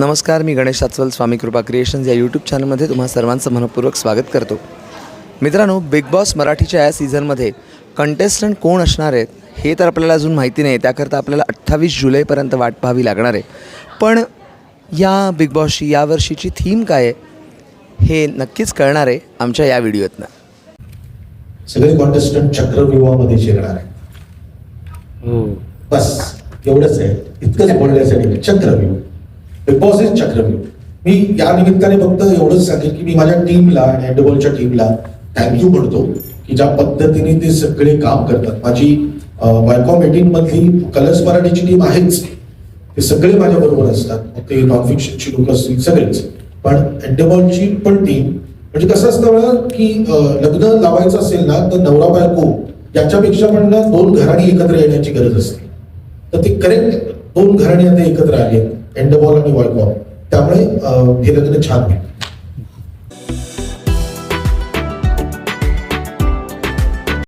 नमस्कार मी गणेश सातवल स्वामी कृपा क्रिएशन्स या यूट्यूब चॅनलमध्ये तुम्हा सर्वांचं मनपूर्वक स्वागत करतो. मित्रांनो बिग बॉस मराठीच्या या सीझनमध्ये कंटेस्टंट कोण असणार आहेत हे तर आपल्याला अजून माहिती नाही त्याकरता आपल्याला अठ्ठावीस जुलैपर्यंत वाट पाहावी लागणार आहे. पण या बिग बॉसची यावर्षीची थीम काय आहे हे नक्कीच कळणार आहे आमच्या या व्हिडिओतनं. सगळे कॉन्टेस्टंट चक्रव्यूहामध्ये शिरणार आहे बस एवढंच आहे. इतकंच बोलण्यासाठी चक्रव्यूह. बिग बॉस इज चक्रव्यूह. मी या निमित्ताने फक्त एवढंच सांगेन की मी माझ्या टीमला आणि हँडबॉलच्या टीमला थँक्यू म्हणतो की ज्या पद्धतीने ते सगळे काम करतात. माझी वायकॉम एटीन मधली कलर्स मराठीची टीम आहेच. ते सगळे माझ्या बरोबर असतात. मग ते नॉन फिक्शनची लोक असतील सगळेच. पण हँडबॉलची पण टीम म्हणजे कसं असतं की लग्न लावायचं असेल ना तर नवरा बायको याच्यापेक्षा पण ना दोन घराणी एकत्र येण्याची गरज असते. तर ते करेक्ट दोन घराणी आता एकत्र आले हँडबॉल आणि वॉलबॉल त्यामुळे अं, हे लग्न छान होईल